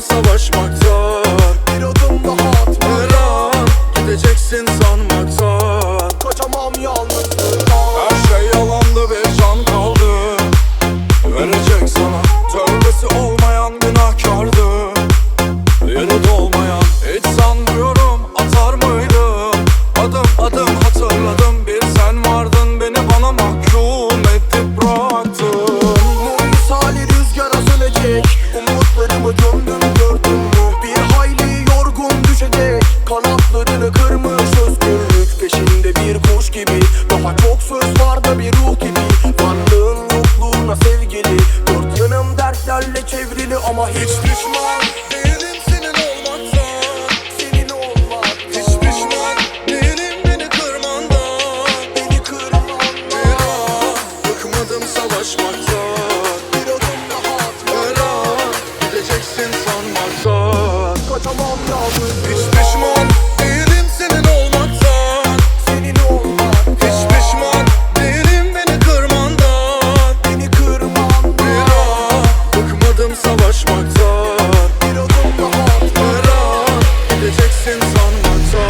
savaşmak zor. Bir adım daha atma Her an gideceksin sana kırmış özgürlük Peşinde bir kuş gibi. Daha çok söz var da bir ruh gibi. Varlığın yokluğuna sevgili. Dört yanım dertlerle çevrili ama hiç pişman değilim senin olmaktan. Senin olmaktan Hiç pişman değilim beni kırmandan. Beni kırmandan. Bıkmadım savaşmaktan. Bir adım daha atmaktan Geleceksin sanmaktan. Kaçamam yalnız. savaşmaktan Bir adım daha atmadan Gideceksin sanmadan